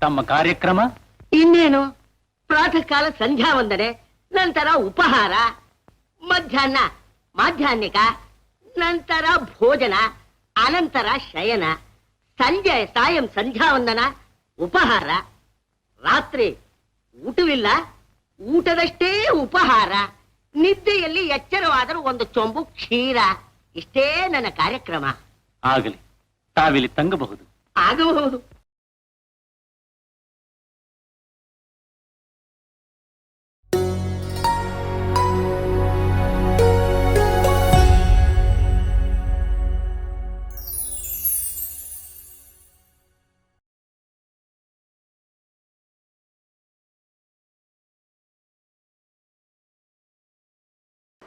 ತಮ್ಮ ಕಾರ್ಯಕ್ರಮ? ಇನ್ನೇನು? ಪ್ರಾತಃ ಕಾಲ ಸಂಧ್ಯಾ ವಂದನೆ ನಂತರ ಉಪಹಾರ ಮಧ್ಯಾಹ್ನ ಮಾಧ್ಯಾಹ್ನಿಕ ನಂತರ ಭೋಜನ ಅನಂತರ ಶಯನ ಸಂಜೆ ಸಾಯಂ ಸಂಧ್ಯಾ ವಂದನ ಉಪಹಾರ. ರಾತ್ರಿ ಊಟವಿಲ್ಲ ಊಟದಷ್ಟೇ ಉಪಹಾರ. ನಿದ್ದೆಯಲ್ಲಿ ಎಚ್ಚರವಾದರೂ ಒಂದು ಚೊಂಬು ಕ್ಷೀರ. ಇಷ್ಟೇ ನನ್ನ ಕಾರ್ಯಕ್ರಮ. ಆಗಲಿ ತಾವಿಲ್ಲಿ ತಂಗಬಹುದು. ಆಗಬಹುದು.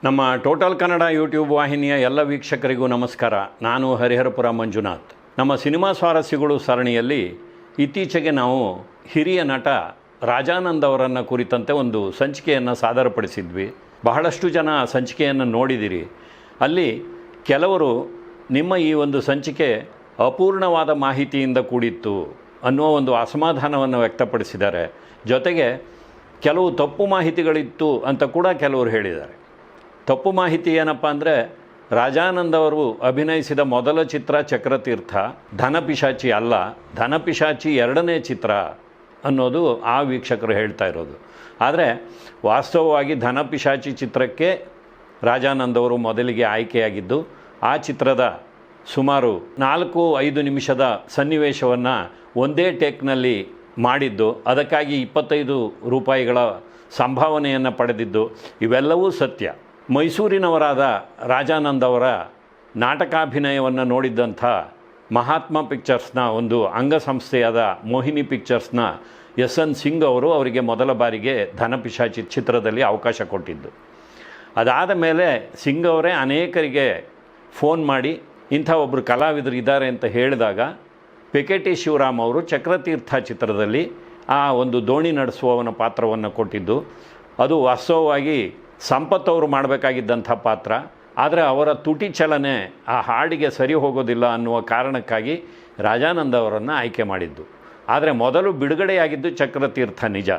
ನಮ್ಮ ಟೋಟಲ್ ಕನ್ನಡ ಯೂಟ್ಯೂಬ್ ವಾಹಿನಿಯ ಎಲ್ಲ ವೀಕ್ಷಕರಿಗೂ ನಮಸ್ಕಾರ. ನಾನು ಹರಿಹರಪುರ ಮಂಜುನಾಥ್. ನಮ್ಮ ಸಿನಿಮಾ ಸ್ವಾರಸ್ಯಗಳು ಸರಣಿಯಲ್ಲಿ ಇತ್ತೀಚೆಗೆ ನಾವು ಹಿರಿಯ ನಟ ರಾಜಾನಂದ್ ಅವರನ್ನು ಕುರಿತಂತೆ ಒಂದು ಸಂಚಿಕೆಯನ್ನು ಸಾದರಪಡಿಸಿದ್ವಿ. ಬಹಳಷ್ಟು ಜನ ಆ ಸಂಚಿಕೆಯನ್ನು ನೋಡಿದಿರಿ. ಅಲ್ಲಿ ಕೆಲವರು ನಿಮ್ಮ ಈ ಒಂದು ಸಂಚಿಕೆ ಅಪೂರ್ಣವಾದ ಮಾಹಿತಿಯಿಂದ ಕೂಡಿತ್ತು ಅನ್ನುವ ಒಂದು ಅಸಮಾಧಾನವನ್ನು ವ್ಯಕ್ತಪಡಿಸಿದ್ದಾರೆ. ಜೊತೆಗೆ ಕೆಲವು ತಪ್ಪು ಮಾಹಿತಿಗಳಿತ್ತು ಅಂತ ಕೂಡ ಕೆಲವರು ಹೇಳಿದ್ದಾರೆ. ತಪ್ಪು ಮಾಹಿತಿ ಏನಪ್ಪ ಅಂದರೆ ರಾಜಾನಂದ್ ಅವರು ಅಭಿನಯಿಸಿದ ಮೊದಲ ಚಿತ್ರ ಚಕ್ರತೀರ್ಥ ಧನಪಿಶಾಚಿ ಅಲ್ಲ ಧನಪಿಶಾಚಿ ಎರಡನೇ ಚಿತ್ರ ಅನ್ನೋದು ಆ ವೀಕ್ಷಕರು ಹೇಳ್ತಾ ಇರೋದು. ಆದರೆ ವಾಸ್ತವವಾಗಿ ಧನಪಿಶಾಚಿ ಚಿತ್ರಕ್ಕೆ ರಾಜಾನಂದ್ ಅವರು ಮೊದಲಿಗೆ ಆಯ್ಕೆಯಾಗಿದ್ದು, ಆ ಚಿತ್ರದ ಸುಮಾರು ನಾಲ್ಕು ಐದು ನಿಮಿಷದ ಸನ್ನಿವೇಶವನ್ನು ಒಂದೇ ಟೇಕ್ನಲ್ಲಿ ಮಾಡಿದ್ದು, ಅದಕ್ಕಾಗಿ ಇಪ್ಪತ್ತೈದು ರೂಪಾಯಿಗಳ ಸಂಭಾವನೆಯನ್ನು ಪಡೆದಿದ್ದು, ಇವೆಲ್ಲವೂ ಸತ್ಯ. ಮೈಸೂರಿನವರಾದ ರಾಜಾನಂದ್ ಅವರ ನಾಟಕಾಭಿನಯವನ್ನು ನೋಡಿದ್ದಂಥ ಮಹಾತ್ಮ ಪಿಕ್ಚರ್ಸ್ನ ಒಂದು ಅಂಗಸಂಸ್ಥೆಯಾದ ಮೋಹಿನಿ ಪಿಕ್ಚರ್ಸ್ನ ಎಸ್ ಎನ್ ಸಿಂಗ್ ಅವರು ಅವರಿಗೆ ಮೊದಲ ಬಾರಿಗೆ ಧನಪಿಶಾಚಿ ಚಿತ್ರದಲ್ಲಿ ಅವಕಾಶ ಕೊಟ್ಟಿದ್ದು. ಅದಾದ ಮೇಲೆ ಸಿಂಗ್ ಅವರೇ ಅನೇಕರಿಗೆ ಫೋನ್ ಮಾಡಿ, ಇಂಥ ಒಬ್ಬರು ಕಲಾವಿದರು ಇದ್ದಾರೆ ಅಂತ ಹೇಳಿದಾಗ ಪೆಕೆಟಿ ಶಿವರಾಮ್ ಅವರು ಚಕ್ರತೀರ್ಥ ಚಿತ್ರದಲ್ಲಿ ಆ ಒಂದು ದೋಣಿ ನಡೆಸುವವನ ಪಾತ್ರವನ್ನು ಕೊಟ್ಟಿದ್ದು. ಅದು ವಾಸ್ತವವಾಗಿ ಸಂಪತ್ ಅವರು ಮಾಡಬೇಕಾಗಿದ್ದಂಥ ಪಾತ್ರ. ಆದರೆ ಅವರ ತುಟಿ ಚಲನೆ ಆ ಹಾಡಿಗೆ ಸರಿ ಹೋಗೋದಿಲ್ಲ ಅನ್ನುವ ಕಾರಣಕ್ಕಾಗಿ ರಾಜಾನಂದ ಅವರನ್ನು ಆಯ್ಕೆ ಮಾಡಿದ್ದು. ಆದರೆ ಮೊದಲು ಬಿಡುಗಡೆಯಾಗಿದ್ದು ಚಕ್ರತೀರ್ಥ ನಿಜ.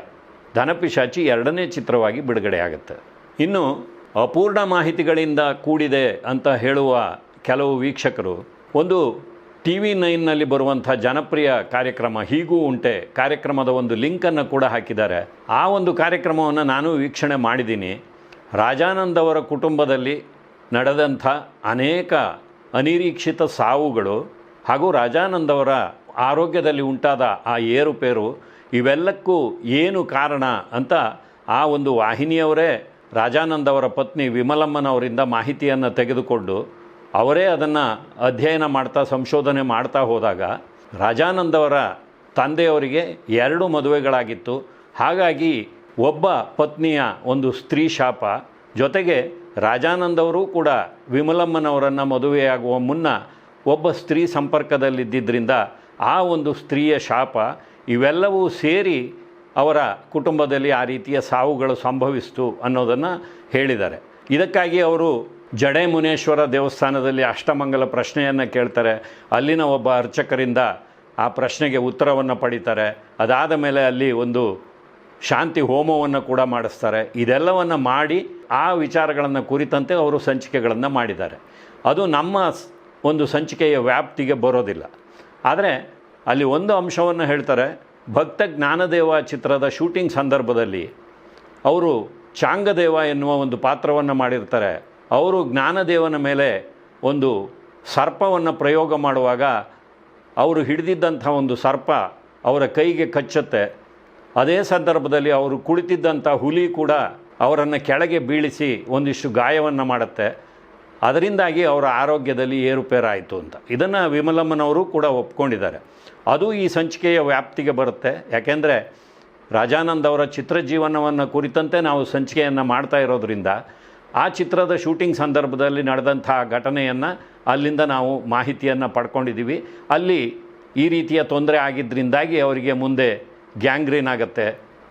ಧನಪಿಶಾಚಿ ಎರಡನೇ ಚಿತ್ರವಾಗಿ ಬಿಡುಗಡೆಯಾಗುತ್ತೆ. ಇನ್ನು ಅಪೂರ್ಣ ಮಾಹಿತಿಗಳಿಂದ ಕೂಡಿದೆ ಅಂತ ಹೇಳುವ ಕೆಲವು ವೀಕ್ಷಕರು, ಒಂದು ಟಿ ವಿ ನೈನ್ನಲ್ಲಿ ಬರುವಂಥ ಜನಪ್ರಿಯ ಕಾರ್ಯಕ್ರಮ ಹೀಗೂ ಉಂಟೆ. ಕಾರ್ಯಕ್ರಮದ ಒಂದು ಲಿಂಕನ್ನು ಕೂಡ ಹಾಕಿದ್ದಾರೆ. ಆ ಒಂದು ಕಾರ್ಯಕ್ರಮವನ್ನು ನಾನು ವೀಕ್ಷಣೆ ಮಾಡಿದ್ದೀನಿ. ರಾಜಾನಂದ್ ಅವರ ಕುಟುಂಬದಲ್ಲಿ ನಡೆದಂಥ ಅನೇಕ ಅನಿರೀಕ್ಷಿತ ಸಾವುಗಳು ಹಾಗೂ ರಾಜಾನಂದ್ ಅವರ ಆರೋಗ್ಯದಲ್ಲಿ ಉಂಟಾದ ಆ ಏರುಪೇರು ಇವೆಲ್ಲಕ್ಕೂ ಏನು ಕಾರಣ ಅಂತ ಆ ಒಂದು ವಾಹಿನಿಯವರೇ ರಾಜಾನಂದ್ ಅವರ ಪತ್ನಿ ವಿಮಲಮ್ಮನವರಿಂದ ಮಾಹಿತಿಯನ್ನು ತೆಗೆದುಕೊಂಡು ಅವರೇ ಅದನ್ನು ಅಧ್ಯಯನ ಮಾಡ್ತಾ ಸಂಶೋಧನೆ ಮಾಡ್ತಾ ಹೋದಾಗ ರಾಜಾನಂದವರ ತಂದೆಯವರಿಗೆ ಎರಡು ಮದುವೆಗಳಾಗಿತ್ತು. ಹಾಗಾಗಿ ಒಬ್ಬ ಪತ್ನಿಯ ಒಂದು ಸ್ತ್ರೀ ಶಾಪ, ಜೊತೆಗೆ ರಾಜಾನಂದವರು ಕೂಡ ವಿಮಲಮ್ಮನವರನ್ನು ಮದುವೆಯಾಗುವ ಮುನ್ನ ಒಬ್ಬ ಸ್ತ್ರೀ ಸಂಪರ್ಕದಲ್ಲಿದ್ದರಿಂದ ಆ ಒಂದು ಸ್ತ್ರೀಯ ಶಾಪ ಇವೆಲ್ಲವೂ ಸೇರಿ ಅವರ ಕುಟುಂಬದಲ್ಲಿ ಆ ರೀತಿಯ ಸಾವುಗಳು ಸಂಭವಿಸ್ತು ಅನ್ನೋದನ್ನು ಹೇಳಿದ್ದಾರೆ. ಇದಕ್ಕಾಗಿ ಅವರು ಜಡೆ ಮುನೇಶ್ವರ ದೇವಸ್ಥಾನದಲ್ಲಿ ಅಷ್ಟಮಂಗಲ ಪ್ರಶ್ನೆಯನ್ನು ಕೇಳ್ತಾರೆ. ಅಲ್ಲಿನ ಒಬ್ಬ ಅರ್ಚಕರಿಂದ ಆ ಪ್ರಶ್ನೆಗೆ ಉತ್ತರವನ್ನು ಪಡಿತಾರೆ. ಅದಾದ ಮೇಲೆ ಅಲ್ಲಿ ಒಂದು ಶಾಂತಿ ಹೋಮವನ್ನು ಕೂಡ ಮಾಡಿಸ್ತಾರೆ. ಇದೆಲ್ಲವನ್ನು ಮಾಡಿ ಆ ವಿಚಾರಗಳನ್ನು ಕುರಿತಂತೆ ಅವರು ಸಂಚಿಕೆಗಳನ್ನು ಮಾಡಿದ್ದಾರೆ. ಅದು ನಮ್ಮ ಒಂದು ಸಂಚಿಕೆಯ ವ್ಯಾಪ್ತಿಗೆ ಬರೋದಿಲ್ಲ. ಆದರೆ ಅಲ್ಲಿ ಒಂದು ಅಂಶವನ್ನು ಹೇಳ್ತಾರೆ, ಭಕ್ತ ಜ್ಞಾನದೇವ ಚಿತ್ರದ ಶೂಟಿಂಗ್ ಸಂದರ್ಭದಲ್ಲಿ ಅವರು ಚಾಂಗದೇವ ಎನ್ನುವ ಒಂದು ಪಾತ್ರವನ್ನು ಮಾಡಿರ್ತಾರೆ. ಅವರು ಜ್ಞಾನದೇವನ ಮೇಲೆ ಒಂದು ಸರ್ಪವನ್ನು ಪ್ರಯೋಗ ಮಾಡುವಾಗ ಅವರು ಹಿಡಿದಿದ್ದಂಥ ಒಂದು ಸರ್ಪ ಅವರ ಕೈಗೆ ಕಚ್ಚುತ್ತೆ. ಅದೇ ಸಂದರ್ಭದಲ್ಲಿ ಅವರು ಕುಳಿತಿದ್ದಂಥ ಹುಲಿ ಕೂಡ ಅವರನ್ನು ಕೆಳಗೆ ಬೀಳಿಸಿ ಒಂದಿಷ್ಟು ಗಾಯವನ್ನು ಮಾಡುತ್ತೆ. ಅದರಿಂದಾಗಿ ಅವರ ಆರೋಗ್ಯದಲ್ಲಿ ಏರುಪೇರಾಯಿತು ಅಂತ. ಇದನ್ನು ವಿಮಲಮ್ಮನವರು ಕೂಡ ಒಪ್ಕೊಂಡಿದ್ದಾರೆ. ಅದು ಈ ಸಂಚಿಕೆಯ ವ್ಯಾಪ್ತಿಗೆ ಬರುತ್ತೆ. ಯಾಕೆಂದರೆ ರಾಜಾನಂದ್ ಅವರ ಚಿತ್ರಜೀವನವನ್ನು ಕುರಿತಂತೆ ನಾವು ಸಂಚಿಕೆಯನ್ನು ಮಾಡ್ತಾ ಇರೋದರಿಂದ ಆ ಚಿತ್ರದ ಶೂಟಿಂಗ್ ಸಂದರ್ಭದಲ್ಲಿ ನಡೆದಂಥ ಘಟನೆಯನ್ನು ಅಲ್ಲಿಂದ ನಾವು ಮಾಹಿತಿಯನ್ನು ಪಡ್ಕೊಂಡಿದ್ದೀವಿ. ಅಲ್ಲಿ ಈ ರೀತಿಯ ತೊಂದರೆ ಆಗಿದ್ದರಿಂದಾಗಿ ಅವರಿಗೆ ಮುಂದೆ ಗ್ಯಾಂಗ್ರೀನ್ ಆಗುತ್ತೆ,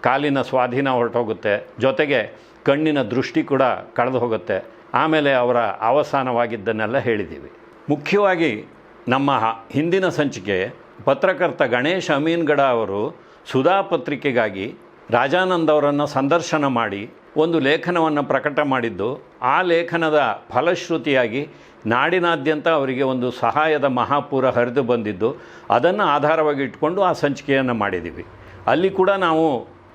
ಕಾಲಿನ ಸ್ವಾಧೀನ ಹೊರಟೋಗುತ್ತೆ, ಜೊತೆಗೆ ಕಣ್ಣಿನ ದೃಷ್ಟಿ ಕೂಡ ಕಳೆದು ಹೋಗುತ್ತೆ. ಆಮೇಲೆ ಅವರ ಅವಸಾನವಾಗಿದ್ದನ್ನೆಲ್ಲ ಹೇಳಿದ್ದೀವಿ. ಮುಖ್ಯವಾಗಿ ನಮ್ಮ ಹಿಂದಿನ ಸಂಚಿಕೆ ಪತ್ರಕರ್ತ ಗಣೇಶ್ ಅಮೀನ್ಗಡ ಅವರು ಸುಧಾ ಪತ್ರಿಕೆಗಾಗಿ ರಾಜಾನಂದ್ ಅವರನ್ನು ಸಂದರ್ಶನ ಮಾಡಿ ಒಂದು ಲೇಖನವನ್ನು ಪ್ರಕಟ ಮಾಡಿದ್ದು, ಆ ಲೇಖನದ ಫಲಶ್ರುತಿಯಾಗಿ ನಾಡಿನಾದ್ಯಂತ ಅವರಿಗೆ ಒಂದು ಸಹಾಯದ ಮಹಾಪೂರ ಹರಿದು ಬಂದಿದ್ದು, ಅದನ್ನು ಆಧಾರವಾಗಿ ಇಟ್ಕೊಂಡು ಆ ಸಂಚಿಕೆಯನ್ನು ಮಾಡಿದ್ದೀವಿ. ಅಲ್ಲಿ ಕೂಡ ನಾವು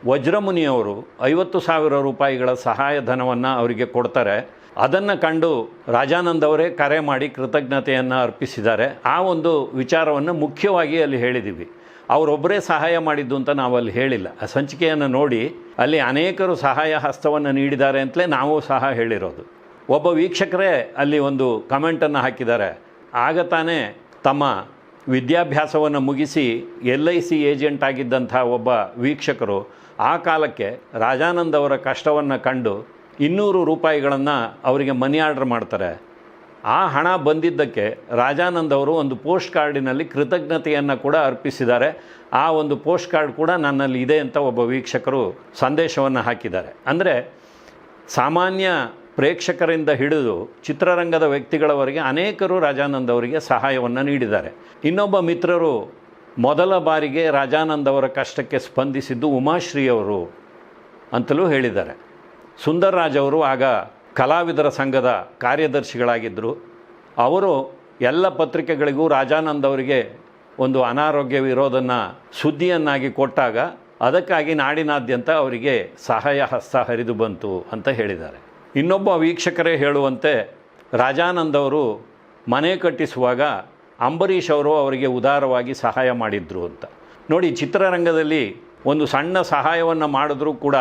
ವಜ್ರಮುನಿಯವರು ಐವತ್ತು ಸಾವಿರ ರೂಪಾಯಿಗಳ ಸಹಾಯಧನವನ್ನು ಅವರಿಗೆ ಕೊಡ್ತಾರೆ. ಅದನ್ನು ಕಂಡು ರಾಜಾನಂದ್ ಅವರೇ ಕರೆ ಮಾಡಿ ಕೃತಜ್ಞತೆಯನ್ನು ಅರ್ಪಿಸಿದ್ದಾರೆ. ಆ ಒಂದು ವಿಚಾರವನ್ನು ಮುಖ್ಯವಾಗಿ ಅಲ್ಲಿ ಹೇಳಿದ್ದೀವಿ ಅವರೊಬ್ಬರೇ ಸಹಾಯ ಮಾಡಿದ್ದು ಅಂತ ನಾವು ಅಲ್ಲಿ ಹೇಳಿಲ್ಲ. ಆ ಸಂಚಿಕೆಯನ್ನು ನೋಡಿ ಅಲ್ಲಿ ಅನೇಕರು ಸಹಾಯ ಹಸ್ತವನ್ನು ನೀಡಿದ್ದಾರೆ ಅಂತಲೇ ನಾವು ಸಹ ಹೇಳಿರೋದು. ಒಬ್ಬ ವೀಕ್ಷಕರೇ ಅಲ್ಲಿ ಒಂದು ಕಮೆಂಟನ್ನು ಹಾಕಿದ್ದಾರೆ. ಆಗ ತಾನೇ ತಮ್ಮ ವಿದ್ಯಾಭ್ಯಾಸವನ್ನು ಮುಗಿಸಿ ಎಲ್ ಐ ಸಿ ಏಜೆಂಟ್ ಆಗಿದ್ದಂಥ ಒಬ್ಬ ವೀಕ್ಷಕರು ಆ ಕಾಲಕ್ಕೆ ರಾಜಾನಂದ್ ಅವರ ಕಷ್ಟವನ್ನು ಕಂಡು ಇನ್ನೂರು ರೂಪಾಯಿಗಳನ್ನು ಅವರಿಗೆ ಮನಿ ಆರ್ಡರ್ ಮಾಡ್ತಾರೆ. ಆ ಹಣ ಬಂದಿದ್ದಕ್ಕೆ ರಾಜಾನಂದ್ ಅವರು ಒಂದು ಪೋಸ್ಟ್ ಕಾರ್ಡಿನಲ್ಲಿ ಕೃತಜ್ಞತೆಯನ್ನು ಕೂಡ ಅರ್ಪಿಸಿದ್ದಾರೆ. ಆ ಒಂದು ಪೋಸ್ಟ್ ಕಾರ್ಡ್ ಕೂಡ ನನ್ನಲ್ಲಿ ಇದೆ ಅಂತ ಒಬ್ಬ ವೀಕ್ಷಕರು ಸಂದೇಶವನ್ನು ಹಾಕಿದ್ದಾರೆ. ಅಂದರೆ ಸಾಮಾನ್ಯ ಪ್ರೇಕ್ಷಕರಿಂದ ಹಿಡಿದು ಚಿತ್ರರಂಗದ ವ್ಯಕ್ತಿಗಳವರೆಗೆ ಅನೇಕರು ರಾಜಾನಂದ್ ಅವರಿಗೆ ಸಹಾಯವನ್ನು ನೀಡಿದ್ದಾರೆ. ಇನ್ನೊಬ್ಬ ಮಿತ್ರರು ಮೊದಲ ಬಾರಿಗೆ ರಾಜಾನಂದ್ ಅವರ ಕಷ್ಟಕ್ಕೆ ಸ್ಪಂದಿಸಿದ್ದು ಉಮಾಶ್ರೀಯವರು ಅಂತಲೂ ಹೇಳಿದ್ದಾರೆ. ಸುಂದರ್ರಾಜ್ ಅವರು ಆಗ ಕಲಾವಿದರ ಸಂಘದ ಕಾರ್ಯದರ್ಶಿಗಳಾಗಿದ್ದರು ಅವರು ಎಲ್ಲ ಪತ್ರಿಕೆಗಳಿಗೂ ರಾಜಾನಂದ್ ಅವರಿಗೆ ಒಂದು ಅನಾರೋಗ್ಯವಿರೋದನ್ನು ಸುದ್ದಿಯನ್ನಾಗಿ ಕೊಟ್ಟಾಗ ಅದಕ್ಕಾಗಿ ನಾಡಿನಾದ್ಯಂತ ಅವರಿಗೆ ಸಹಾಯ ಹಸ್ತ ಹರಿದು ಬಂತು ಅಂತ ಹೇಳಿದ್ದಾರೆ. ಇನ್ನೊಬ್ಬ ವೀಕ್ಷಕರೇ ಹೇಳುವಂತೆ ರಾಜಾನಂದ್ ಅವರು ಮನೆ ಕಟ್ಟಿಸುವಾಗ ಅಂಬರೀಷ್ ಅವರು ಅವರಿಗೆ ಉದಾರವಾಗಿ ಸಹಾಯ ಮಾಡಿದ್ರು ಅಂತ. ನೋಡಿ, ಚಿತ್ರರಂಗದಲ್ಲಿ ಒಂದು ಸಣ್ಣ ಸಹಾಯವನ್ನು ಮಾಡಿದ್ರೂ ಕೂಡ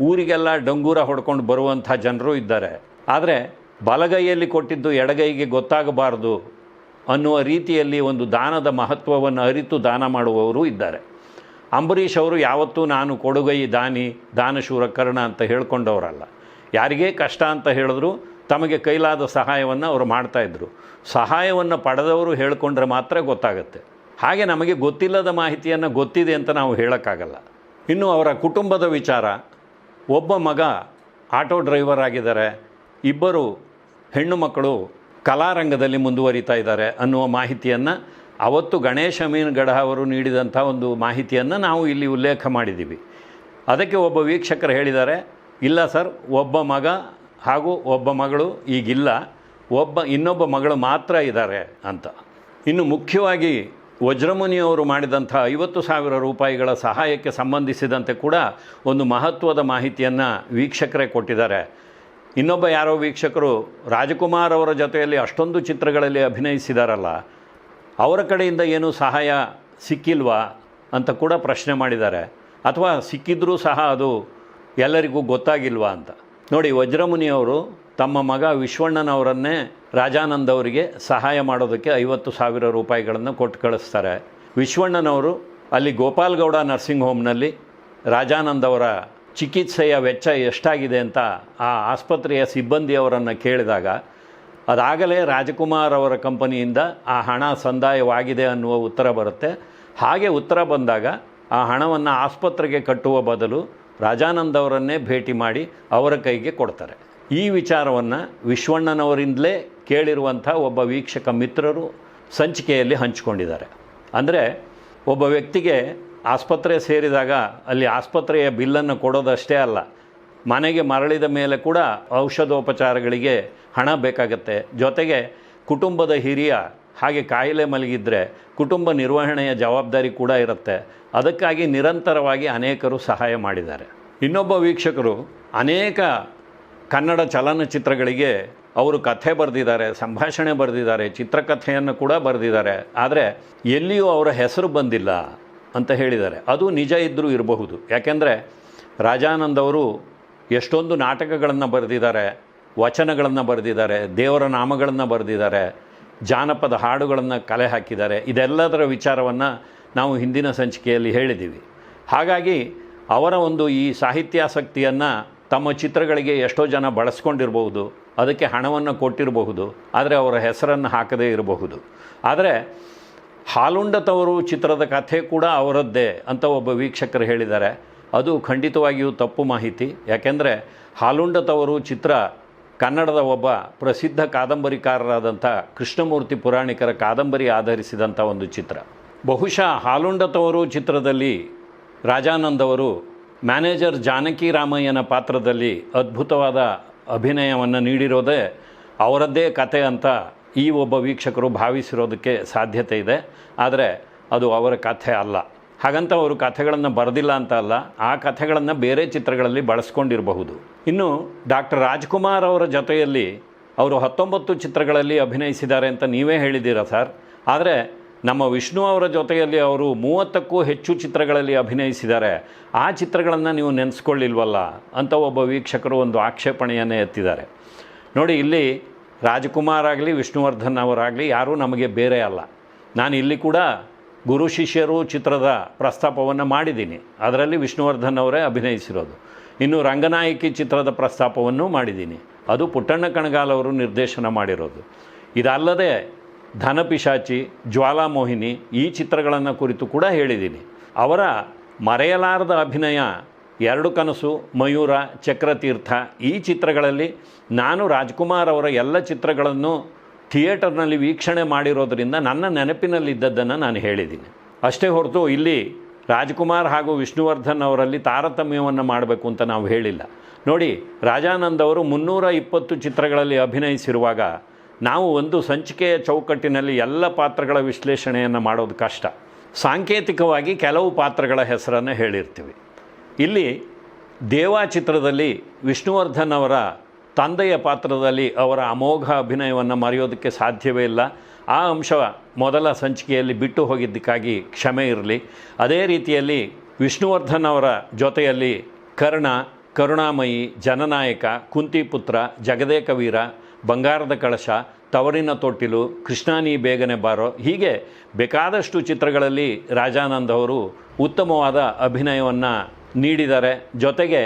ಊರಿಗೆಲ್ಲ ಡಂಗೂರ ಹೊಡ್ಕೊಂಡು ಬರುವಂಥ ಜನರು ಇದ್ದಾರೆ. ಆದರೆ ಬಲಗೈಯಲ್ಲಿ ಕೊಟ್ಟಿದ್ದು ಎಡಗೈಗೆ ಗೊತ್ತಾಗಬಾರ್ದು ಅನ್ನುವ ರೀತಿಯಲ್ಲಿ ಒಂದು ದಾನದ ಮಹತ್ವವನ್ನು ಅರಿತು ದಾನ ಮಾಡುವವರು ಇದ್ದಾರೆ. ಅಂಬರೀಷ್ ಅವರು ಯಾವತ್ತೂ ನಾನು ಕೊಡುಗೈ ದಾನಿ ದಾನಶೂರ ಕರ್ಣ ಅಂತ ಹೇಳ್ಕೊಂಡವರಲ್ಲ. ಯಾರಿಗೇ ಕಷ್ಟ ಅಂತ ಹೇಳಿದ್ರು ತಮಗೆ ಕೈಲಾದ ಸಹಾಯವನ್ನು ಅವರು ಮಾಡ್ತಾಯಿದ್ರು ಸಹಾಯವನ್ನು ಪಡೆದವರು ಹೇಳಿಕೊಂಡ್ರೆ ಮಾತ್ರ ಗೊತ್ತಾಗುತ್ತೆ. ಹಾಗೆ ನಮಗೆ ಗೊತ್ತಿಲ್ಲದ ಮಾಹಿತಿಯನ್ನು ಗೊತ್ತಿದೆ ಅಂತ ನಾವು ಹೇಳೋಕ್ಕಾಗಲ್ಲ. ಇನ್ನು ಅವರ ಕುಟುಂಬದ ವಿಚಾರ, ಒಬ್ಬ ಮಗ ಆಟೋ ಡ್ರೈವರ್ ಆಗಿದ್ದಾರೆ, ಇಬ್ಬರು ಹೆಣ್ಣು ಮಕ್ಕಳು ಕಲಾರಂಗದಲ್ಲಿ ಮುಂದುವರಿತಾ ಇದ್ದಾರೆ ಅನ್ನುವ ಮಾಹಿತಿಯನ್ನು ಅವತ್ತು ಗಣೇಶ ಮೀನುಗಡ ಅವರು ನೀಡಿದಂಥ ಒಂದು ಮಾಹಿತಿಯನ್ನು ನಾವು ಇಲ್ಲಿ ಉಲ್ಲೇಖ ಮಾಡಿದ್ದೀವಿ. ಅದಕ್ಕೆ ಒಬ್ಬ ವೀಕ್ಷಕರು ಹೇಳಿದ್ದಾರೆ ಇಲ್ಲ ಸರ್, ಒಬ್ಬ ಮಗ ಹಾಗೂ ಒಬ್ಬ ಮಗಳು ಈಗಿಲ್ಲ. ಒಬ್ಬ ಇನ್ನೊಬ್ಬ ಮಗಳು ಮಾತ್ರ ಇದ್ದಾರೆ ಅಂತ. ಇನ್ನು ಮುಖ್ಯವಾಗಿ ವಜ್ರಮುನಿಯವರು ಮಾಡಿದಂಥ ಐವತ್ತು ಸಾವಿರ ರೂಪಾಯಿಗಳ ಸಹಾಯಕ್ಕೆ ಸಂಬಂಧಿಸಿದಂತೆ ಕೂಡ ಒಂದು ಮಹತ್ವದ ಮಾಹಿತಿಯನ್ನು ವೀಕ್ಷಕರೇ ಕೊಟ್ಟಿದ್ದಾರೆ. ಇನ್ನೊಬ್ಬ ಯಾರೋ ವೀಕ್ಷಕರು ರಾಜಕುಮಾರ್ ಅವರ ಜೊತೆಯಲ್ಲಿ ಅಷ್ಟೊಂದು ಚಿತ್ರಗಳಲ್ಲಿ ಅಭಿನಯಿಸಿದಾರಲ್ಲ, ಅವರ ಕಡೆಯಿಂದ ಏನೂ ಸಹಾಯ ಸಿಕ್ಕಿಲ್ವಾ ಅಂತ ಕೂಡ ಪ್ರಶ್ನೆ ಮಾಡಿದ್ದಾರೆ. ಅಥವಾ ಸಿಕ್ಕಿದ್ರೂ ಸಹ ಅದು ಎಲ್ಲರಿಗೂ ಗೊತ್ತಾಗಿಲ್ವಾ ಅಂತ. ನೋಡಿ, ವಜ್ರಮುನಿಯವರು ತಮ್ಮ ಮಗ ವಿಶ್ವಣ್ಣನವರನ್ನೇ ರಾಜಾನಂದ್ ಅವರಿಗೆ ಸಹಾಯ ಮಾಡೋದಕ್ಕೆ ಐವತ್ತು ಸಾವಿರ ರೂಪಾಯಿಗಳನ್ನು ಕೊಟ್ಟು ಕಳಿಸ್ತಾರೆ. ವಿಶ್ವಣ್ಣನವರು ಅಲ್ಲಿ ಗೋಪಾಲ್ಗೌಡ ನರ್ಸಿಂಗ್ ಹೋಮ್ನಲ್ಲಿ ರಾಜಾನಂದ್ ಅವರ ಚಿಕಿತ್ಸೆಯ ವೆಚ್ಚ ಎಷ್ಟಾಗಿದೆ ಅಂತ ಆ ಆಸ್ಪತ್ರೆಯ ಸಿಬ್ಬಂದಿಯವರನ್ನು ಕೇಳಿದಾಗ, ಅದಾಗಲೇ ರಾಜಕುಮಾರ್ ಅವರ ಕಂಪನಿಯಿಂದ ಆ ಹಣ ಸಂದಾಯವಾಗಿದೆ ಅನ್ನುವ ಉತ್ತರ ಬರುತ್ತೆ. ಹಾಗೆ ಉತ್ತರ ಬಂದಾಗ ಆ ಹಣವನ್ನು ಆಸ್ಪತ್ರೆಗೆ ಕಟ್ಟುವ ಬದಲು ರಾಜಾನಂದ್ ಅವರನ್ನೇ ಭೇಟಿ ಮಾಡಿ ಅವರ ಕೈಗೆ ಕೊಡ್ತಾರೆ. ಈ ವಿಚಾರವನ್ನು ವಿಶ್ವಣ್ಣನವರಿಂದಲೇ ಕೇಳಿರುವಂಥ ಒಬ್ಬ ವೀಕ್ಷಕ ಮಿತ್ರರು ಸಂಚಿಕೆಯಲ್ಲಿ ಹಂಚಿಕೊಂಡಿದ್ದಾರೆ. ಅಂದರೆ ಒಬ್ಬ ವ್ಯಕ್ತಿಗೆ ಆಸ್ಪತ್ರೆ ಸೇರಿದಾಗ ಅಲ್ಲಿ ಆಸ್ಪತ್ರೆಯ ಬಿಲ್ಲನ್ನು ಕೊಡೋದಷ್ಟೇ ಅಲ್ಲ, ಮನೆಗೆ ಮರಳಿದ ಮೇಲೆ ಕೂಡ ಔಷಧೋಪಚಾರಗಳಿಗೆ ಹಣ ಬೇಕಾಗತ್ತೆ. ಜೊತೆಗೆ ಕುಟುಂಬದ ಹಿರಿಯ ಹಾಗೆ ಕಾಯಿಲೆ ಮಲಗಿದ್ರೆ ಕುಟುಂಬ ನಿರ್ವಹಣೆಯ ಜವಾಬ್ದಾರಿ ಕೂಡ ಇರುತ್ತೆ. ಅದಕ್ಕಾಗಿ ನಿರಂತರವಾಗಿ ಅನೇಕರು ಸಹಾಯ ಮಾಡಿದ್ದಾರೆ. ಇನ್ನೊಬ್ಬ ವೀಕ್ಷಕರು ಅನೇಕ ಕನ್ನಡ ಚಲನಚಿತ್ರಗಳಿಗೆ ಅವರು ಕಥೆ ಬರೆದಿದ್ದಾರೆ, ಸಂಭಾಷಣೆ ಬರೆದಿದ್ದಾರೆ, ಚಿತ್ರಕಥೆಯನ್ನು ಕೂಡ ಬರೆದಿದ್ದಾರೆ. ಆದರೆ ಎಲ್ಲಿಯೂ ಅವರ ಹೆಸರು ಬಂದಿಲ್ಲ ಅಂತ ಹೇಳಿದ್ದಾರೆ. ಅದು ನಿಜ ಇದ್ದರೂ ಇರಬಹುದು. ಯಾಕೆಂದರೆ ರಾಜಾನಂದ್ ಅವರು ಎಷ್ಟೊಂದು ನಾಟಕಗಳನ್ನು ಬರೆದಿದ್ದಾರೆ, ವಚನಗಳನ್ನು ಬರೆದಿದ್ದಾರೆ, ದೇವರ ನಾಮಗಳನ್ನು ಬರೆದಿದ್ದಾರೆ. ಜಾನಪದ ಹಾಡುಗಳನ್ನು ಕಲೆ ಹಾಕಿದ್ದಾರೆ. ಇದೆಲ್ಲದರ ವಿಚಾರವನ್ನು ನಾವು ಹಿಂದಿನ ಸಂಚಿಕೆಯಲ್ಲಿ ಹೇಳಿದ್ದೀವಿ. ಹಾಗಾಗಿ ಅವರ ಒಂದು ಈ ಸಾಹಿತ್ಯಾಸಕ್ತಿಯನ್ನು ತಮ್ಮ ಚಿತ್ರಗಳಿಗೆ ಎಷ್ಟೋ ಜನ ಬಳಸ್ಕೊಂಡಿರಬಹುದು, ಅದಕ್ಕೆ ಹಣವನ್ನು ಕೊಟ್ಟಿರಬಹುದು, ಆದರೆ ಅವರ ಹೆಸರನ್ನು ಹಾಕದೇ ಇರಬಹುದು. ಆದರೆ ಹಾಲುಂಡತವರು ಚಿತ್ರದ ಕಥೆ ಕೂಡ ಅವರದ್ದೇ ಅಂತ ಒಬ್ಬ ವೀಕ್ಷಕರು ಹೇಳಿದ್ದಾರೆ. ಅದು ಖಂಡಿತವಾಗಿಯೂ ತಪ್ಪು ಮಾಹಿತಿ. ಯಾಕೆಂದರೆ ಹಾಲುಂಡತವರು ಚಿತ್ರ ಕನ್ನಡದ ಒಬ್ಬ ಪ್ರಸಿದ್ಧ ಕಾದಂಬರಿಕಾರರಾದಂಥ ಕೃಷ್ಣಮೂರ್ತಿ ಪುರಾಣಿಕರ ಕಾದಂಬರಿ ಆಧರಿಸಿದಂಥ ಒಂದು ಚಿತ್ರ. ಬಹುಶಃ ಹಾಲುಂಡತವರು ಚಿತ್ರದಲ್ಲಿ ರಾಜಾನಂದ್ ಅವರು ಮ್ಯಾನೇಜರ್ ಜಾನಕಿ ರಾಮಯ್ಯನ ಪಾತ್ರದಲ್ಲಿ ಅದ್ಭುತವಾದ ಅಭಿನಯವನ್ನು ನೀಡಿರೋದೇ ಅವರದ್ದೇ ಕತೆ ಅಂತ ಈ ಒಬ್ಬ ವೀಕ್ಷಕರು ಭಾವಿಸಿರೋದಕ್ಕೆ ಸಾಧ್ಯತೆ ಇದೆ. ಆದರೆ ಅದು ಅವರ ಕಥೆ ಅಲ್ಲ. ಹಾಗಂತ ಅವರು ಕಥೆಗಳನ್ನು ಬರೆದಿಲ್ಲ ಅಂತ ಅಲ್ಲ. ಆ ಕಥೆಗಳನ್ನು ಬೇರೆ ಚಿತ್ರಗಳಲ್ಲಿ ಬಳಸ್ಕೊಂಡಿರಬಹುದು. ಇನ್ನು ಡಾಕ್ಟರ್ ರಾಜ್ಕುಮಾರ್ ಅವರ ಜೊತೆಯಲ್ಲಿ ಅವರು ಹತ್ತೊಂಬತ್ತು ಚಿತ್ರಗಳಲ್ಲಿ ಅಭಿನಯಿಸಿದ್ದಾರೆ ಅಂತ ನೀವೇ ಹೇಳಿದ್ದೀರಾ ಸರ್? ಆದರೆ ನಮ್ಮ ವಿಷ್ಣು ಅವರ ಜೊತೆಯಲ್ಲಿ ಅವರು ಮೂವತ್ತಕ್ಕೂ ಹೆಚ್ಚು ಚಿತ್ರಗಳಲ್ಲಿ ಅಭಿನಯಿಸಿದ್ದಾರೆ. ಆ ಚಿತ್ರಗಳನ್ನು ನೀವು ನೆನೆಸ್ಕೊಳ್ಳಿಲ್ವಲ್ಲ ಅಂತ ಒಬ್ಬ ವೀಕ್ಷಕರು ಒಂದು ಆಕ್ಷೇಪಣೆಯನ್ನೇ ಎತ್ತಿದ್ದಾರೆ. ನೋಡಿ, ಇಲ್ಲಿ ರಾಜಕುಮಾರ್ ಆಗಲಿ, ವಿಷ್ಣುವರ್ಧನ್ ಅವರಾಗಲಿ ಯಾರೂ ನಮಗೆ ಬೇರೆ ಅಲ್ಲ. ನಾನು ಇಲ್ಲಿ ಕೂಡ ಗುರು ಶಿಷ್ಯರು ಚಿತ್ರದ ಪ್ರಸ್ತಾಪವನ್ನು ಮಾಡಿದ್ದೀನಿ. ಅದರಲ್ಲಿ ವಿಷ್ಣುವರ್ಧನ್ ಅವರೇ ಅಭಿನಯಿಸಿರೋದು. ಇನ್ನು ರಂಗನಾಯಕಿ ಚಿತ್ರದ ಪ್ರಸ್ತಾಪವನ್ನು ಮಾಡಿದ್ದೀನಿ. ಅದು ಪುಟ್ಟಣ್ಣ ಕಣಗಾಲ್ ಅವರು ನಿರ್ದೇಶನ ಮಾಡಿರೋದು. ಇದಲ್ಲದೆ ಧನಪಿಶಾಚಿ ಜ್ವಾಲಾಮೋಹಿನಿ ಈ ಚಿತ್ರಗಳನ್ನು ಕುರಿತು ಕೂಡ ಹೇಳಿದ್ದೀನಿ. ಅವರ ಮರೆಯಲಾರದ ಅಭಿನಯ ಎರಡು ಕನಸು, ಮಯೂರ, ಚಕ್ರತೀರ್ಥ ಈ ಚಿತ್ರಗಳಲ್ಲಿ ನಾನು ರಾಜ್ಕುಮಾರ್ ಅವರ ಎಲ್ಲ ಚಿತ್ರಗಳನ್ನು ಥಿಯೇಟರ್ನಲ್ಲಿ ವೀಕ್ಷಣೆ ಮಾಡಿರೋದರಿಂದ ನನ್ನ ನೆನಪಿನಲ್ಲಿದ್ದದ್ದನ್ನು ನಾನು ಹೇಳಿದ್ದೀನಿ. ಅಷ್ಟೇ ಹೊರತು ಇಲ್ಲಿ ರಾಜ್ಕುಮಾರ್ ಹಾಗೂ ವಿಷ್ಣುವರ್ಧನ್ ಅವರಲ್ಲಿ ತಾರತಮ್ಯವನ್ನು ಮಾಡಬೇಕು ಅಂತ ನಾವು ಹೇಳಿಲ್ಲ. ನೋಡಿ, ರಾಜಾನಂದ್ ಅವರು ಮುನ್ನೂರ ಇಪ್ಪತ್ತು ಚಿತ್ರಗಳಲ್ಲಿ ಅಭಿನಯಿಸಿರುವಾಗ ನಾವು ಒಂದು ಸಂಚಿಕೆಯ ಚೌಕಟ್ಟಿನಲ್ಲಿ ಎಲ್ಲ ಪಾತ್ರಗಳ ವಿಶ್ಲೇಷಣೆಯನ್ನು ಮಾಡೋದು ಕಷ್ಟ. ಸಾಂಕೇತಿಕವಾಗಿ ಕೆಲವು ಪಾತ್ರಗಳ ಹೆಸರನ್ನು ಹೇಳಿರ್ತೀವಿ. ಇಲ್ಲಿ ದೇವಾ ಚಿತ್ರದಲ್ಲಿ ವಿಷ್ಣುವರ್ಧನ್ ಅವರ ತಂದೆಯ ಪಾತ್ರದಲ್ಲಿ ಅವರ ಅಮೋಘ ಅಭಿನಯವನ್ನು ಮರೆಯೋದಕ್ಕೆ ಸಾಧ್ಯವೇ ಇಲ್ಲ. ಆ ಅಂಶ ಮೊದಲ ಸಂಚಿಕೆಯಲ್ಲಿ ಬಿಟ್ಟು ಹೋಗಿದ್ದಕ್ಕಾಗಿ ಕ್ಷಮೆ ಇರಲಿ. ಅದೇ ರೀತಿಯಲ್ಲಿ ವಿಷ್ಣುವರ್ಧನ್ ಅವರ ಜೊತೆಯಲ್ಲಿ ಕರ್ಣ, ಕರುಣಾಮಯಿ, ಜನನಾಯಕ ಕುಂತಿಪುತ್ರ ಜಗದೇಕ ವೀರ, ಬಂಗಾರದ ಕಳಶ, ತವರಿನ ತೊಟ್ಟಿಲು, ಕೃಷ್ಣಾನಿ ಬೇಗನೆ ಬಾರೋ ಹೀಗೆ ಬೇಕಾದಷ್ಟು ಚಿತ್ರಗಳಲ್ಲಿ ರಾಜಾನಂದ್ ಅವರು ಉತ್ತಮವಾದ ಅಭಿನಯವನ್ನು ನೀಡಿದ್ದಾರೆ ಜೊತೆಗೆ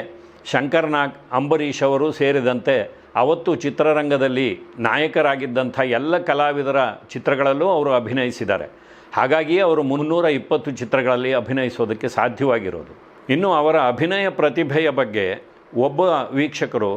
ಶಂಕರ್ನಾಗ್ ಅಂಬರೀಷ್ ಅವರು ಸೇರಿದಂತೆ ಅವತ್ತು ಚಿತ್ರರಂಗದಲ್ಲಿ ನಾಯಕರಾಗಿದ್ದಂಥ ಎಲ್ಲ ಕಲಾವಿದರ ಚಿತ್ರಗಳಲ್ಲೂ ಅವರು ಅಭಿನಯಿಸಿದ್ದಾರೆ. ಹಾಗಾಗಿ ಅವರು ಮುನ್ನೂರ ಇಪ್ಪತ್ತು ಚಿತ್ರಗಳಲ್ಲಿ ಅಭಿನಯಿಸೋದಕ್ಕೆ ಸಾಧ್ಯವಾಗಿರೋದು. ಇನ್ನು ಅವರ ಅಭಿನಯ ಪ್ರತಿಭೆಯ ಬಗ್ಗೆ ಒಬ್ಬ ವೀಕ್ಷಕರು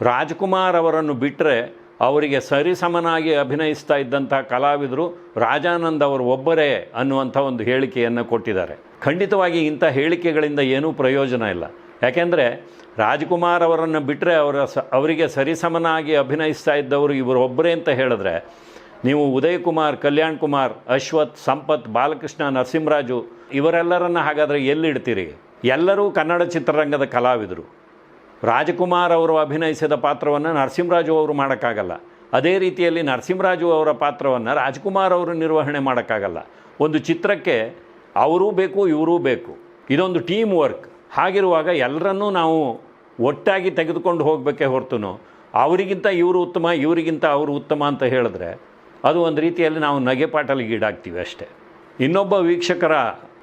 ರಾಜ್ಕುಮಾರ್ ಅವರನ್ನು ಬಿಟ್ಟರೆ ಅವರಿಗೆ ಸರಿಸಮನಾಗಿ ಅಭಿನಯಿಸ್ತಾ ಇದ್ದಂಥ ಕಲಾವಿದರು ರಾಜಾನಂದ್ ಅವರು ಒಬ್ಬರೇ ಅನ್ನುವಂಥ ಒಂದು ಹೇಳಿಕೆಯನ್ನು ಕೊಟ್ಟಿದ್ದಾರೆ. ಖಂಡಿತವಾಗಿ ಇಂಥ ಹೇಳಿಕೆಗಳಿಂದ ಏನೂ ಪ್ರಯೋಜನ ಇಲ್ಲ. ಯಾಕೆಂದರೆ ರಾಜ್ಕುಮಾರ್ ಅವರನ್ನು ಬಿಟ್ಟರೆ ಅವರ ಸ, ಅವರಿಗೆ ಸರಿಸಮನಾಗಿ ಅಭಿನಯಿಸ್ತಾ ಇದ್ದವರು ಇವರು ಒಬ್ಬರೇ ಅಂತ ಹೇಳಿದ್ರೆ, ನೀವು ಉದಯ್ ಕುಮಾರ್, ಕಲ್ಯಾಣ್ ಕುಮಾರ್, ಅಶ್ವಥ್, ಸಂಪತ್, ಬಾಲಕೃಷ್ಣ, ನರಸಿಂಹರಾಜು ಇವರೆಲ್ಲರನ್ನು ಹಾಗಾದರೆ ಎಲ್ಲಿಡ್ತೀರಿ? ಎಲ್ಲರೂ ಕನ್ನಡ ಚಿತ್ರರಂಗದ ಕಲಾವಿದರು. ರಾಜಕುಮಾರ್ ಅವರು ಅಭಿನಯಿಸಿದ ಪಾತ್ರವನ್ನು ನರಸಿಂಹರಾಜು ಅವರು ಮಾಡೋಕ್ಕಾಗಲ್ಲ. ಅದೇ ರೀತಿಯಲ್ಲಿ ನರಸಿಂಹರಾಜು ಅವರ ಪಾತ್ರವನ್ನು ರಾಜ್ಕುಮಾರ್ ಅವರು ನಿರ್ವಹಣೆ ಮಾಡೋಕ್ಕಾಗಲ್ಲ. ಒಂದು ಚಿತ್ರಕ್ಕೆ ಅವರೂ ಬೇಕು, ಇವರೂ ಬೇಕು. ಇದೊಂದು ಟೀಮ್ ವರ್ಕ್. ಹಾಗಿರುವಾಗ ಎಲ್ಲರನ್ನೂ ನಾವು ಒಟ್ಟಾಗಿ ತೆಗೆದುಕೊಂಡು ಹೋಗಬೇಕೇ ಹೊರತು ಅವರಿಗಿಂತ ಇವರು ಉತ್ತಮ, ಇವರಿಗಿಂತ ಅವರು ಉತ್ತಮ ಅಂತ ಹೇಳಿದ್ರೆ ಅದು ಒಂದು ರೀತಿಯಲ್ಲಿ ನಾವು ನಗೆಪಾಟಲ್ಲಿ ಈಡಾಗ್ತೀವಿ ಅಷ್ಟೇ. ಇನ್ನೊಬ್ಬ ವೀಕ್ಷಕರ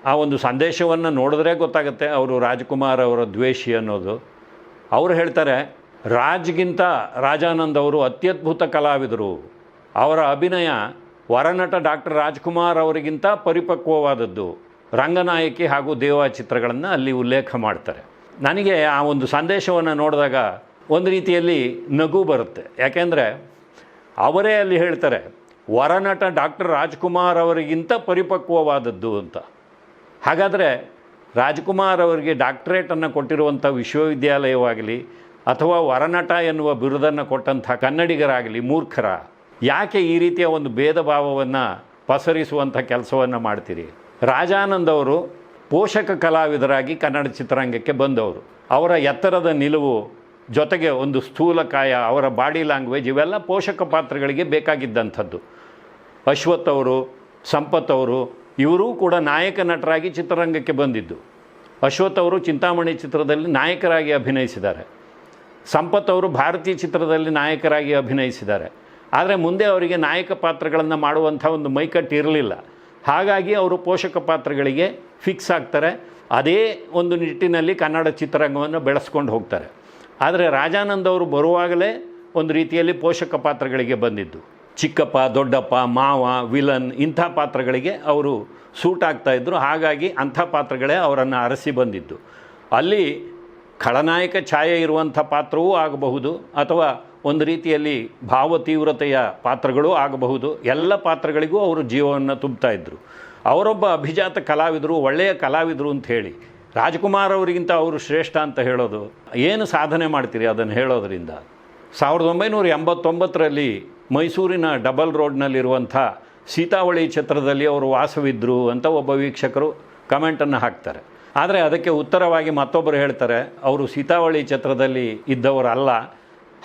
ಆ ಒಂದು ಸಂದೇಶವನ್ನು ನೋಡಿದ್ರೆ ಗೊತ್ತಾಗುತ್ತೆ ಅವರು ರಾಜ್ಕುಮಾರ್ ಅವರ ದ್ವೇಷಿ ಅನ್ನೋದು. ಅವರು ಹೇಳ್ತಾರೆ, ರಾಜ್ಗಿಂತ ರಾಜಾನಂದ್ ಅವರು ಅತ್ಯದ್ಭುತ ಕಲಾವಿದರು. ಅವರ ಅಭಿನಯ ವರನಟ ಡಾಕ್ಟರ್ ರಾಜ್ಕುಮಾರ್ ಅವರಿಗಿಂತ ಪರಿಪಕ್ವವಾದದ್ದು. ರಂಗನಾಯಕಿ ಹಾಗೂ ದೇವ ಚಿತ್ರಗಳನ್ನು ಅಲ್ಲಿ ಉಲ್ಲೇಖ ಮಾಡ್ತಾರೆ. ನನಗೆ ಆ ಒಂದು ಸಂದೇಶವನ್ನು ನೋಡಿದಾಗ ಒಂದು ರೀತಿಯಲ್ಲಿ ನಗು ಬರುತ್ತೆ. ಯಾಕೆಂದರೆ ಅವರೇ ಅಲ್ಲಿ ಹೇಳ್ತಾರೆ, ವರನಟ ಡಾಕ್ಟರ್ ರಾಜ್ಕುಮಾರ್ ಅವರಿಗಿಂತ ಪರಿಪಕ್ವವಾದದ್ದು ಅಂತ. ಹಾಗಾದರೆ ರಾಜ್ಕುಮಾರ್ ಅವರಿಗೆ ಡಾಕ್ಟ್ರೇಟನ್ನು ಕೊಟ್ಟಿರುವಂಥ ವಿಶ್ವವಿದ್ಯಾಲಯವಾಗಲಿ ಅಥವಾ ವರನಟ ಎನ್ನುವ ಬಿರುದನ್ನು ಕೊಟ್ಟಂಥ ಕನ್ನಡಿಗರಾಗಲಿ ಮೂರ್ಖರ, ಯಾಕೆ ಈ ರೀತಿಯ ಒಂದು ಭೇದ ಭಾವವನ್ನು ಪಸರಿಸುವಂಥ ಕೆಲಸವನ್ನು ಮಾಡ್ತೀರಿ? ರಾಜಾನಂದ್ ಅವರು ಪೋಷಕ ಕಲಾವಿದರಾಗಿ ಕನ್ನಡ ಚಿತ್ರರಂಗಕ್ಕೆ ಬಂದವರು. ಅವರ ಎತ್ತರದ ನಿಲುವು ಜೊತೆಗೆ ಒಂದು ಸ್ಥೂಲಕಾಯ ಅವರ ಬಾಡಿ ಲ್ಯಾಂಗ್ವೇಜ್ ಇವೆಲ್ಲ ಪೋಷಕ ಪಾತ್ರಗಳಿಗೆ ಬೇಕಾಗಿದ್ದಂಥದ್ದು. ಅಶ್ವಥ್ ಅವರು ಸಂಪತ್ ಅವರು, ಇವರೂ ಕೂಡ ನಾಯಕ ನಟರಾಗಿ ಚಿತ್ರರಂಗಕ್ಕೆ ಬಂದಿದ್ದು. ಅಶ್ವಥ್ ಅವರು ಚಿಂತಾಮಣಿ ಚಿತ್ರದಲ್ಲಿ ನಾಯಕರಾಗಿ ಅಭಿನಯಿಸಿದ್ದಾರೆ. ಸಂಪತ್ ಅವರು ಭಾರತೀಯ ಚಿತ್ರದಲ್ಲಿ ನಾಯಕರಾಗಿ ಅಭಿನಯಿಸಿದ್ದಾರೆ. ಆದರೆ ಮುಂದೆ ಅವರಿಗೆ ನಾಯಕ ಪಾತ್ರಗಳನ್ನು ಮಾಡುವಂಥ ಒಂದು ಮೈಕಟ್ಟು ಇರಲಿಲ್ಲ ಹಾಗಾಗಿ ಅವರು ಪೋಷಕ ಪಾತ್ರಗಳಿಗೆ ಫಿಕ್ಸ್ ಆಗ್ತಾರೆ. ಅದೇ ಒಂದು ನಿಟ್ಟಿನಲ್ಲಿ ಕನ್ನಡ ಚಿತ್ರರಂಗವನ್ನು ಬೆಳೆಸ್ಕೊಂಡು ಹೋಗ್ತಾರೆ. ಆದರೆ ರಾಜಾನಂದ್ ಅವರು ಬರುವಾಗಲೇ ಒಂದು ರೀತಿಯಲ್ಲಿ ಪೋಷಕ ಪಾತ್ರಗಳಿಗೆ ಬಂದಿದ್ದು. ಚಿಕ್ಕಪ್ಪ, ದೊಡ್ಡಪ್ಪ, ಮಾವ, ವಿಲನ್ ಇಂಥ ಪಾತ್ರಗಳಿಗೆ ಅವರು ಸೂಟ್ ಆಗ್ತಾಯಿದ್ರು ಹಾಗಾಗಿ ಅಂಥ ಪಾತ್ರಗಳೇ ಅವರನ್ನು ಅರಸಿ ಬಂದಿದ್ದು. ಅಲ್ಲಿ ಖಳನಾಯಕ ಛಾಯೆ ಇರುವಂಥ ಪಾತ್ರವೂ ಆಗಬಹುದು ಅಥವಾ ಒಂದು ರೀತಿಯಲ್ಲಿ ಭಾವ ತೀವ್ರತೆಯ ಪಾತ್ರಗಳು ಆಗಬಹುದು. ಎಲ್ಲ ಪಾತ್ರಗಳಿಗೂ ಅವರು ಜೀವವನ್ನು ತುಂಬ್ತಾ ಇದ್ದರು ಅವರೊಬ್ಬ ಅಭಿಜಾತ ಕಲಾವಿದರು, ಒಳ್ಳೆಯ ಕಲಾವಿದರು ಅಂತ ಹೇಳಿ. ರಾಜ್ಕುಮಾರ್ ಅವರಿಗಿಂತ ಅವರು ಶ್ರೇಷ್ಠ ಅಂತ ಹೇಳೋದು, ಏನು ಸಾಧನೆ ಮಾಡ್ತೀರಿ ಅದನ್ನು ಹೇಳೋದರಿಂದ? ಸಾವಿರದ ಒಂಬೈನೂರ ಎಂಬತ್ತೊಂಬತ್ತರಲ್ಲಿ ಮೈಸೂರಿನ ಡಬಲ್ ರೋಡ್ನಲ್ಲಿರುವಂಥ ಸೀತಾವಳಿ ಛತ್ರದಲ್ಲಿ ಅವರು ವಾಸವಿದ್ದರು ಅಂತ ಒಬ್ಬ ವೀಕ್ಷಕರು ಕಮೆಂಟನ್ನು ಹಾಕ್ತಾರೆ. ಆದರೆ ಅದಕ್ಕೆ ಉತ್ತರವಾಗಿ ಮತ್ತೊಬ್ಬರು ಹೇಳ್ತಾರೆ, ಅವರು ಸೀತಾವಳಿ ಛತ್ರದಲ್ಲಿ ಇದ್ದವರಲ್ಲ.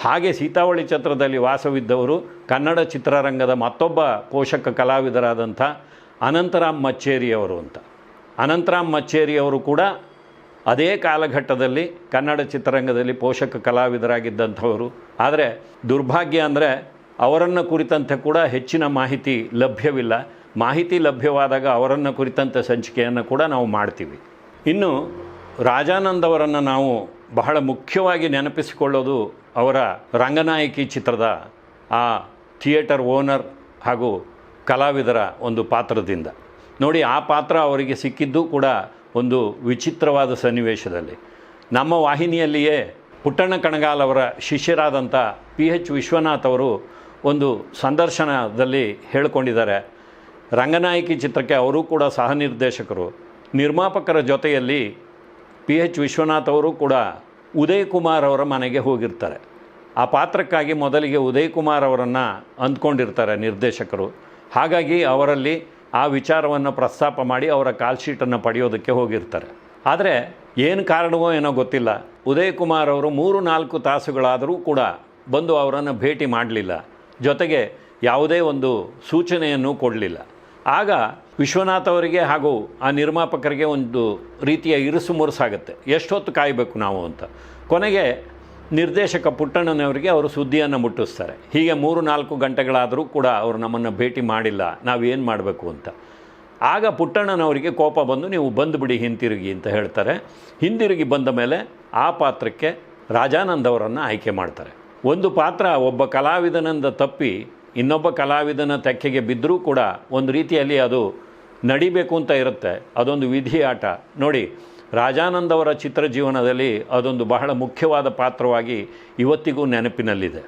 ಹಾಗೆ ಸೀತಾವಳಿ ಛತ್ರದಲ್ಲಿ ವಾಸವಿದ್ದವರು ಕನ್ನಡ ಚಿತ್ರರಂಗದ ಮತ್ತೊಬ್ಬ ಪೋಷಕ ಕಲಾವಿದರಾದಂಥ ಅನಂತರಾಮ್ ಮಚ್ಚೇರಿಯವರು ಅಂತ. ಅನಂತರಾಮ್ ಮಚ್ಚೇರಿಯವರು ಕೂಡ ಅದೇ ಕಾಲಘಟ್ಟದಲ್ಲಿ ಕನ್ನಡ ಚಿತ್ರರಂಗದಲ್ಲಿ ಪೋಷಕ ಕಲಾವಿದರಾಗಿದ್ದಂಥವರು. ಆದರೆ ದುರ್ಭಾಗ್ಯ ಅಂದರೆ ಅವರನ್ನು ಕುರಿತಂತೆ ಕೂಡ ಹೆಚ್ಚಿನ ಮಾಹಿತಿ ಲಭ್ಯವಿಲ್ಲ. ಮಾಹಿತಿ ಲಭ್ಯವಾದಾಗ ಅವರನ್ನು ಕುರಿತಂತೆ ಸಂಚಿಕೆಯನ್ನು ಕೂಡ ನಾವು ಮಾಡ್ತೀವಿ. ಇನ್ನು ರಾಜಾನಂದ್ ಅವರನ್ನು ನಾವು ಬಹಳ ಮುಖ್ಯವಾಗಿ ನೆನಪಿಸಿಕೊಳ್ಳೋದು ಅವರ ರಂಗನಾಯಕಿ ಚಿತ್ರದ ಆ ಥಿಯೇಟರ್ ಓನರ್ ಹಾಗೂ ಕಲಾವಿದರ ಒಂದು ಪಾತ್ರದಿಂದ. ನೋಡಿ, ಆ ಪಾತ್ರ ಅವರಿಗೆ ಸಿಕ್ಕಿದ್ದು ಕೂಡ ಒಂದು ವಿಚಿತ್ರವಾದ ಸನ್ನಿವೇಶದಲ್ಲಿ. ನಮ್ಮ ವಾಹಿನಿಯಲ್ಲಿಯೇ ಪುಟ್ಟಣ್ಣ ಕಣಗಾಲ್ ಅವರ ಶಿಷ್ಯರಾದಂಥ ಪಿ ಎಚ್ ವಿಶ್ವನಾಥ್ ಅವರು ಒಂದು ಸಂದರ್ಶನದಲ್ಲಿ ಹೇಳಿಕೊಂಡಿದ್ದಾರೆ. ರಂಗನಾಯಕಿ ಚಿತ್ರಕ್ಕೆ ಅವರೂ ಕೂಡ ಸಹ ನಿರ್ದೇಶಕರು. ನಿರ್ಮಾಪಕರ ಜೊತೆಯಲ್ಲಿ ಪಿ ಎಚ್ ವಿಶ್ವನಾಥ್ ಅವರು ಕೂಡ ಉದಯ್ ಕುಮಾರ್ ಅವರ ಮನೆಗೆ ಹೋಗಿರ್ತಾರೆ. ಆ ಪಾತ್ರಕ್ಕಾಗಿ ಮೊದಲಿಗೆ ಉದಯ್ ಕುಮಾರ್ ಅವರನ್ನು ಅಂದ್ಕೊಂಡಿರ್ತಾರೆ ನಿರ್ದೇಶಕರು. ಹಾಗಾಗಿ ಅವರಲ್ಲಿ ಆ ವಿಚಾರವನ್ನು ಪ್ರಸ್ತಾಪ ಮಾಡಿ ಅವರ ಕಾಲ್ಶೀಟನ್ನು ಪಡೆಯೋದಕ್ಕೆ ಹೋಗಿರ್ತಾರೆ. ಆದರೆ ಏನು ಕಾರಣವೋ ಏನೋ ಗೊತ್ತಿಲ್ಲ. ಉದಯ್ ಕುಮಾರ್ ಅವರು ಮೂರು ನಾಲ್ಕು ತಾಸುಗಳಾದರೂ ಕೂಡ ಬಂದು ಅವರನ್ನು ಭೇಟಿ ಮಾಡಲಿಲ್ಲ. ಜೊತೆಗೆ ಯಾವುದೇ ಒಂದು ಸೂಚನೆಯನ್ನು ಕೊಡಲಿಲ್ಲ. ಆಗ ವಿಶ್ವನಾಥ್ ಅವರಿಗೆ ಹಾಗೂ ಆ ನಿರ್ಮಾಪಕರಿಗೆ ಒಂದು ರೀತಿಯ ಇರುಸು ಮುರುಸಾಗುತ್ತೆ. ಎಷ್ಟೊತ್ತು ಕಾಯಬೇಕು ನಾವು ಅಂತ. ಕೊನೆಗೆ ನಿರ್ದೇಶಕ ಪುಟ್ಟಣ್ಣನವರಿಗೆ ಅವರು ಸುದ್ದಿಯನ್ನು ಮುಟ್ಟಿಸ್ತಾರೆ. ಹೀಗೆ ಮೂರು ನಾಲ್ಕು ಗಂಟೆಗಳಾದರೂ ಕೂಡ ಅವರು ನಮ್ಮನ್ನು ಭೇಟಿ ಮಾಡಿಲ್ಲ. ನಾವೇನು ಮಾಡಬೇಕು ಅಂತ. ಆಗ ಪುಟ್ಟಣ್ಣನವರಿಗೆ ಕೋಪ ಬಂದು ನೀವು ಬಂದುಬಿಡಿ ಹಿಂತಿರುಗಿ ಅಂತ ಹೇಳ್ತಾರೆ. ಹಿಂದಿರುಗಿ ಬಂದ ಮೇಲೆ ಆ ಪಾತ್ರಕ್ಕೆ ರಾಜಾನಂದ್ ಅವರನ್ನು ಆಯ್ಕೆ ಮಾಡ್ತಾರೆ. ಒಂದು ಪಾತ್ರ ಒಬ್ಬ ಕಲಾವಿದನಿಂದ ತಪ್ಪಿ ಇನ್ನೊಬ್ಬ ಕಲಾವಿದನ ತೆಕ್ಕೆಗೆ ಬಿದ್ದರೂ ಕೂಡ ಒಂದು ರೀತಿಯಲ್ಲಿ ಅದು ನಡಿಬೇಕು ಅಂತ ಇರುತ್ತೆ. ಅದೊಂದು ವಿಧಿ ಆಟ. ನೋಡಿ, ರಾಜಾನಂದ್ ಅವರ ಚಿತ್ರ ಜೀವನದಲ್ಲಿ ಅದೊಂದು ಬಹಳ ಮುಖ್ಯವಾದ ಪಾತ್ರವಾಗಿ ಇವತ್ತಿಗೂ ನೆನಪಿನಲ್ಲಿದೆ.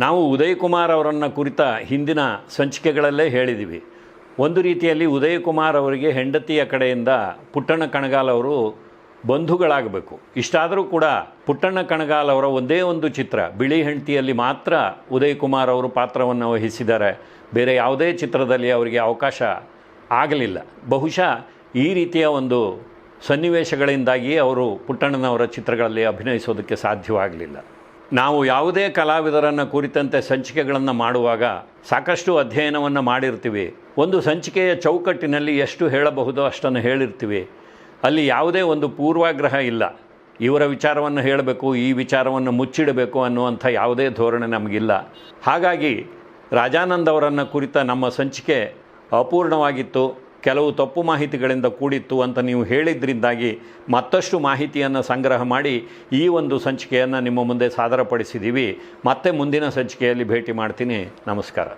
ನಾವು ಉದಯ್ ಕುಮಾರ್ ಅವರನ್ನು ಕುರಿತ ಹಿಂದಿನ ಸಂಚಿಕೆಗಳಲ್ಲೇ ಹೇಳಿದ್ದೀವಿ ಒಂದು ರೀತಿಯಲ್ಲಿ ಉದಯಕುಮಾರ್ ಅವರಿಗೆ ಹೆಂಡತಿಯ ಕಡೆಯಿಂದ ಪುಟ್ಟಣ್ಣ ಕಣಗಾಲ್ ಅವರು ಬಂಧುಗಳಾಗಬೇಕು. ಇಷ್ಟಾದರೂ ಕೂಡ ಪುಟ್ಟಣ್ಣ ಕಣಗಾಲ್ ಅವರ ಒಂದೇ ಒಂದು ಚಿತ್ರ, ಬಿಳಿ ಹೆಂಡತಿಯಲ್ಲಿ ಮಾತ್ರ ಉದಯ್ ಕುಮಾರ್ ಅವರು ಪಾತ್ರವನ್ನು ವಹಿಸಿದ್ದಾರೆ. ಬೇರೆ ಯಾವುದೇ ಚಿತ್ರದಲ್ಲಿ ಅವರಿಗೆ ಅವಕಾಶ ಆಗಲಿಲ್ಲ. ಬಹುಶಃ ಈ ರೀತಿಯ ಒಂದು ಸನ್ನಿವೇಶಗಳಿಂದಾಗಿ ಅವರು ಪುಟ್ಟಣ್ಣನವರ ಚಿತ್ರಗಳಲ್ಲಿ ಅಭಿನಯಿಸೋದಕ್ಕೆ ಸಾಧ್ಯವಾಗಲಿಲ್ಲ. ನಾವು ಯಾವುದೇ ಕಲಾವಿದರನ್ನು ಕುರಿತಂತೆ ಸಂಚಿಕೆಗಳನ್ನು ಮಾಡುವಾಗ ಸಾಕಷ್ಟು ಅಧ್ಯಯನವನ್ನು ಮಾಡಿರ್ತೀವಿ. ಒಂದು ಸಂಚಿಕೆಯ ಚೌಕಟ್ಟಿನಲ್ಲಿ ಎಷ್ಟು ಹೇಳಬಹುದೋ ಅಷ್ಟನ್ನು ಹೇಳಿರ್ತೀವಿ. ಅಲ್ಲಿ ಯಾವುದೇ ಒಂದು ಪೂರ್ವಾಗ್ರಹ ಇಲ್ಲ. ಇವರ ವಿಚಾರವನ್ನು ಹೇಳಬೇಕು, ಈ ವಿಚಾರವನ್ನು ಮುಚ್ಚಿಡಬೇಕು ಅನ್ನುವಂಥ ಯಾವುದೇ ಧೋರಣೆ ನಮಗಿಲ್ಲ. ಹಾಗಾಗಿ ರಾಜಾನಂದ್ ಅವರನ್ನು ಕುರಿತ ನಮ್ಮ ಸಂಚಿಕೆ ಅಪೂರ್ಣವಾಗಿತ್ತು. ಕೆಲವು ತಪ್ಪು ಮಾಹಿತಿಗಳಿಂದ ಕೂಡಿತ್ತು ಅಂತ ನೀವು ಹೇಳಿದ್ರಿಂದಾಗಿ ಮತ್ತಷ್ಟು ಮಾಹಿತಿಯನ್ನು ಸಂಗ್ರಹ ಮಾಡಿ ಈ ಒಂದು ಸಂಚಿಕೆಯನ್ನು ನಿಮ್ಮ ಮುಂದೆ ಸಾದರಪಡಿಸಿದ್ದೀವಿ ಮತ್ತೆ ಮುಂದಿನ ಸಂಚಿಕೆಯಲ್ಲಿ ಭೇಟಿ ಮಾಡ್ತೀನಿ. ನಮಸ್ಕಾರ.